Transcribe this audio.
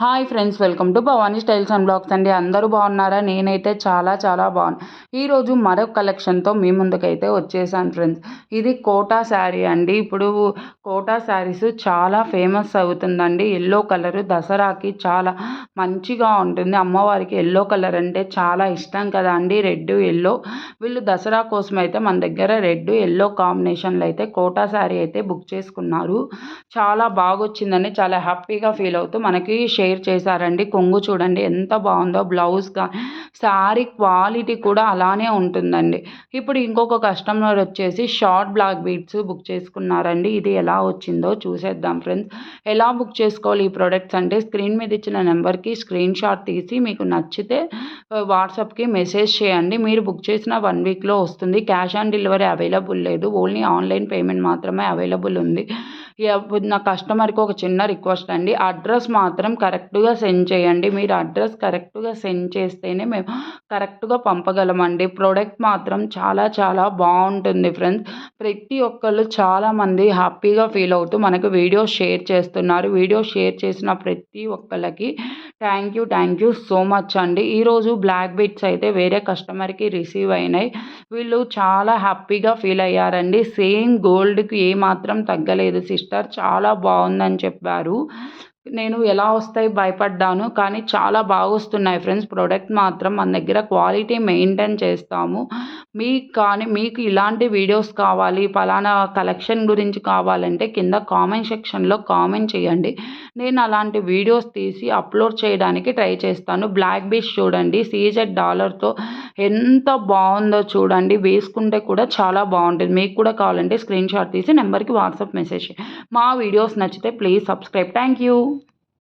Hi friends welcome to Bhavani styles and blogs అండి. అందరూ బాగున్నారా? నేనైతే చాలా చాలా బాగున్నాను ఈరోజు మరొక కలెక్షన్తో మీ ముందుకైతే వచ్చేసాను ఫ్రెండ్స్ ఇది కోటా శారీ అండి. ఇప్పుడు కోటా శారీస్ చాలా ఫేమస్ అవుతుందండి. ఎల్లో కలర్ దసరాకి చాలా మంచిగా ఉంటుంది. అమ్మవారికి ఎల్లో కలర్ అంటే చాలా ఇష్టం కదా అండి. రెడ్ ఎల్లో వీళ్ళు దసరా కోసం అయితే మన దగ్గర రెడ్ ఎల్లో కాంబినేషన్లో అయితే కోటా శారీ అయితే బుక్ చేసుకున్నారు. చాలా బాగా వచ్చిందని చాలా హ్యాపీగా ఫీల్ అవుతూ మనకి షేర్ చేశారండి. కొంగు చూడండి ఎంత బాగుందో బ్లౌజ్ కానీ శారీ క్వాలిటీ కూడా అలానే ఉంటుందండి. ఇప్పుడు ఇంకొక కస్టమర్ వచ్చేసి షార్ట్ బ్లాక్ బీట్స్ బుక్ చేసుకున్నారండి. ఇది ఎలా వచ్చిందో చూసేద్దాం ఫ్రెండ్స్. ఎలా బుక్ చేసుకోవాలి ఈ ప్రోడక్ట్స్ అంటే స్క్రీన్ మీద ఇచ్చిన నెంబర్కి స్క్రీన్ షాట్ తీసి మీకు నచ్చితే వాట్సాప్కి మెసేజ్ చేయండి. మీరు బుక్ చేసిన వన్ వీక్లో వస్తుంది. క్యాష్ ఆన్ డెలివరీ అవైలబుల్ లేదు. ఓన్లీ ఆన్లైన్ పేమెంట్ మాత్రమే అవైలబుల్ ఉంది. నా కస్టమర్కి ఒక చిన్న రిక్వెస్ట్ అండి. అడ్రస్ మాత్రం కరెక్ట్గా సెండ్ చేయండి. మీరు అడ్రస్ కరెక్ట్గా సెండ్ చేస్తేనే మేము కరెక్ట్గా పంపగలమండి. ప్రోడక్ట్ మాత్రం చాలా చాలా బాగుంటుంది ఫ్రెండ్స్. ప్రతి ఒక్కళ్ళు చాలామంది హ్యాపీగా ఫీల్ అవుతూ మనకు వీడియో షేర్ చేస్తున్నారు. వీడియో షేర్ చేసిన ప్రతి ఒక్కళ్ళకి thank you thank you so much అండి. ఈరోజు బ్లాక్ బిట్స్ అయితే వేరే కస్టమర్కి రిసీవ్ అయినాయి. వీళ్ళు చాలా హ్యాపీగా ఫీల్ అయ్యారండి. సేమ్ గోల్డ్కి ఏమాత్రం తగ్గలేదు సిస్టర్ చాలా బాగుందని చెప్పారు. నేను ఎలా వస్తాయి భయపడ్డాను కానీ చాలా బాగా వస్తున్నాయి ఫ్రెండ్స్. ప్రోడక్ట్ మాత్రం మన దగ్గర క్వాలిటీ మెయింటైన్ చేస్తాము. మీకు కానీ మీకు ఇలాంటి వీడియోస్ కావాలి పలానా కలెక్షన్ గురించి కావాలంటే కింద కామెంట్ సెక్షన్లో కామెంట్ చేయండి. నేను అలాంటి వీడియోస్ తీసి అప్లోడ్ చేయడానికి ట్రై చేస్తాను. బ్లాక్ బీచ్ చూడండి సీజెడ్ డాలర్తో ఎంత బాగుందో చూడండి. వేసుకుంటే కూడా చాలా బాగుంటుంది. మీకు కూడా కావాలంటే స్క్రీన్ షాట్ తీసి నెంబర్కి వాట్సాప్ మెసేజ్ మా వీడియోస్ నచ్చితే ప్లీజ్ సబ్స్క్రైబ్. Thank you.